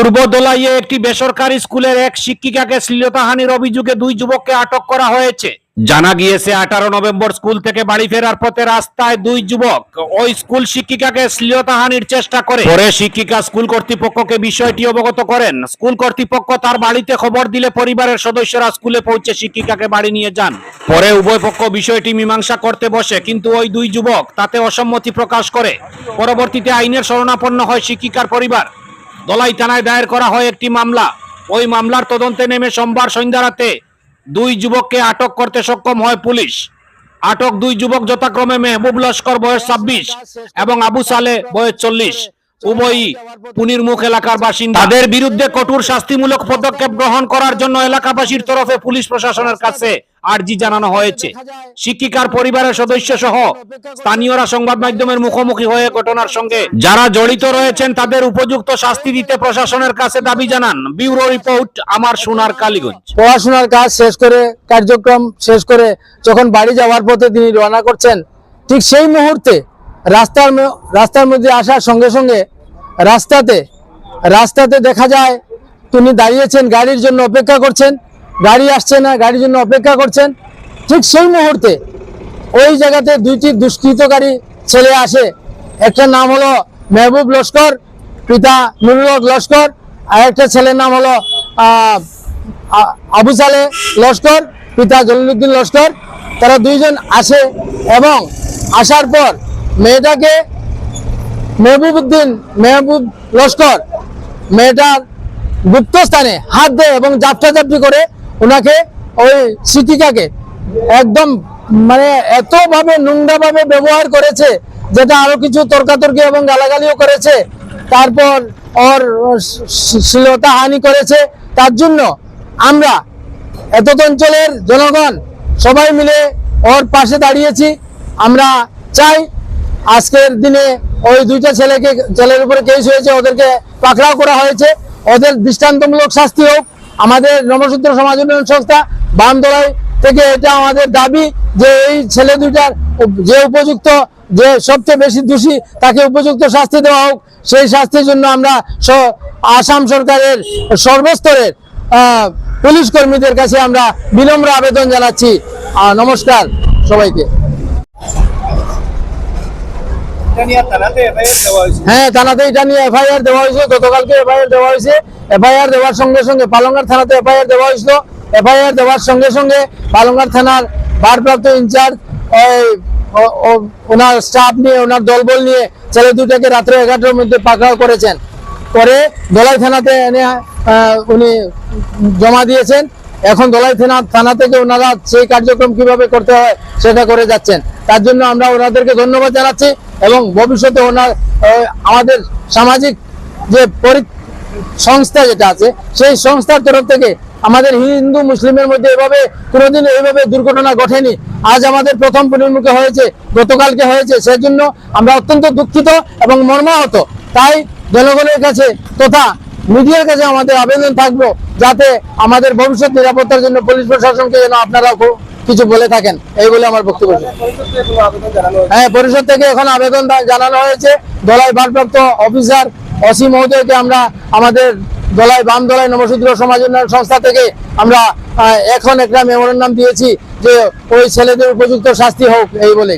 পূর্ব দোলাইয়ে একটি বেসরকারি স্কুলের এক শিক্ষিকাকে শ্লীলতাহানির অভিযোগে দুই যুবককে আটক করা হয়েছে। জানা গিয়েছে, আঠারো নভেম্বর স্কুল থেকে বাড়ি ফেরার পথে রাস্তায় দুই যুবক ওই স্কুল শিক্ষিকাকে শ্লীলতাহানির চেষ্টা করে। পরে শিক্ষিকা স্কুল কর্তৃপক্ষকে বিষয়টি অবগত করেন। স্কুল কর্তৃপক্ষ তার বাড়িতে খবর দিলে পরিবারের সদস্যরা স্কুলে পৌঁছে শিক্ষিকাকে বাড়ি নিয়ে যান। পরে উভয় পক্ষ বিষয়টি মীমাংসা করতে বসে, কিন্তু ওই দুই যুবক তাতে অসম্মতি প্রকাশ করে। পরবর্তীতে আইনের শরণাপন্ন হয় শিক্ষিকার পরিবার। দলাই থানায় দায়ের করা হয় একটি মামলা। ওই মামলার তদন্তে নেমে সোমবার সন্ধ্যা রাতে দুই যুবককে আটক করতে সক্ষম হয় পুলিশ। আটক দুই যুবক যথাক্রমে মেহবুব লস্কর, বয়স ছাব্বিশ, এবং আবু সালে বয়স চল্লিশ। উভয়ই পুনিরমুখ এলাকার বাসিন্দা। তাদের বিরুদ্ধে কঠোর শাস্তিমূলক পদক্ষেপ গ্রহণ করার জন্য এলাকাবাসীর তরফে পুলিশ প্রশাসনের কাছে আর্জি জানানো হয়েছে। শিক্ষিকার পরিবারের সদস্য সহ স্থানীয়রা সংবাদ মাধ্যমের মুখোমুখি হয়ে ঘটনার সঙ্গে যারা জড়িত রয়েছেন তাদের উপযুক্ত শাস্তি দিতে প্রশাসনের কাছে দাবি জানান। ব্যুরো রিপোর্ট আমার সোনার কালীগঞ্জ। পড়াশোনার কাজ শেষ করে কার্যক্রম শেষ করে যখন বাড়ি যাওয়ার পথে তিনি রওনা করছেন ঠিক সেই মুহূর্তে রাস্তার রাস্তার মধ্যে আসার সঙ্গে সঙ্গে রাস্তাতে রাস্তাতে দেখা যায় তিনি দাঁড়িয়েছেন, গাড়ির জন্য অপেক্ষা করছেন, গাড়ি আসছে না, গাড়ির জন্য অপেক্ষা করছেন। ঠিক সেই মুহূর্তে ওই জায়গাতে দুইটি দুষ্কৃতকারী ছেলে আসে। একটা নাম হলো মেহবুব লস্কর, পিতা নুরুল লস্কর, আর একটা ছেলের নাম হলো আবু সালে লস্কর, পিতা জলিলুদ্দিন লস্কর। তারা দুইজন আসে এবং আসার পর মেয়েটাকে মেহবুবউদ্দিন মেহবুব লস্কর, মেয়েটার গুপ্ত স্থানে হাত দেয় এবং জাপটাজাপটি করে ওনাকে ওই শিক্ষিকাকে একদম মানে এতভাবে নোংরাভাবে ব্যবহার করেছে যেটা আরও কিছু তর্কাতর্কি এবং গালাগালিও করেছে। তারপর ওর শ্লীলতা হানি করেছে। তার জন্য আমরা এতদ অঞ্চলের জনগণ সবাই মিলে ওর পাশে দাঁড়িয়েছি। আমরা চাই আজকের দিনে ওই দুইটা ছেলেকে, ছেলের উপরে কেস হয়েছে, ওদেরকে পাকড়াও করা হয়েছে। ওদের দৃষ্টান্তমূলক শাস্তি হোক। আমাদের নবসূত্র সমাজ উন্নয়ন সংস্থা বামদলাই থেকে এটা আমাদের দাবি যে এই ছেলে দুইটার যে উপযুক্ত, যে সবচেয়ে বেশি দোষী, তাকে উপযুক্ত শাস্তি দেওয়া হোক। সেই শাস্তির জন্য আমরা আসাম সরকারের সর্বস্তরের পুলিশ কর্মীদের কাছে আমরা বিনম্র আবেদন জানাচ্ছি। নমস্কার সবাইকে। হ্যাঁ থানাতে এটা নিয়ে এফআইআর দেওয়া হয়েছে গতকালকে এফআইআর দেওয়া হয়েছে। এফআইআর দেওয়ার সঙ্গে সঙ্গে পালঙ্গার থানাতে এফআইআর দেওয়া হয়েছিল। এফআইআর দেওয়ার সঙ্গে সঙ্গে পালঙ্গার থানার ভারপ্রাপ্ত ইনচার্জ ওনার স্টাফ নিয়ে, ওনার দলবল নিয়ে ছেলে দুটাকে রাত্রে এগারোটার মধ্যে পাকড়াও করেছেন। পরে দলাই থানাতে এনে উনি জমা দিয়েছেন। এখন দলাই থানা থানা থেকে ওনারা সেই কার্যক্রম কীভাবে করতে হয় সেটা করে যাচ্ছেন। তার জন্য আমরা ওনাদেরকে ধন্যবাদ জানাচ্ছি এবং ভবিষ্যতে ওনার আমাদের সামাজিক যে পরি, সংস্থা যেটা আছে, সেই সংস্থার তরফ থেকে আমাদের হিন্দু মুসলিমের মধ্যে এভাবে কোনোদিন এইভাবে দুর্ঘটনা ঘটেনি। আজ আমাদের প্রথম পরিমুখে হয়েছে, গতকালকে হয়েছে, সেজন্য আমরা অত্যন্ত দুঃখিত এবং মর্মাহত। তাই জনগণের কাছে তথা মিডিয়ার কাছে আমাদের আবেদন থাকব যাতে আমাদের ভবিষ্যৎ নিরাপত্তার জন্য পুলিশ প্রশাসনকে যেন আপনারা কিছু বলে থাকেন। এই বলে আমার বক্তব্য। হ্যাঁ পরিষদ থেকে এখন আবেদন জানানো হয়েছে। দলাই ভারপ্রাপ্ত অফিসার অসি মহোদয়কে আমরা আমাদের দলাই বাম দলাই নবসূত্র সমাজ উন্নয়ন সংস্থা থেকে আমরা এখন একটা মেমোরেন্ডাম দিয়েছি যে ওই ছেলেদের উপযুক্ত শাস্তি হোক, এই বলে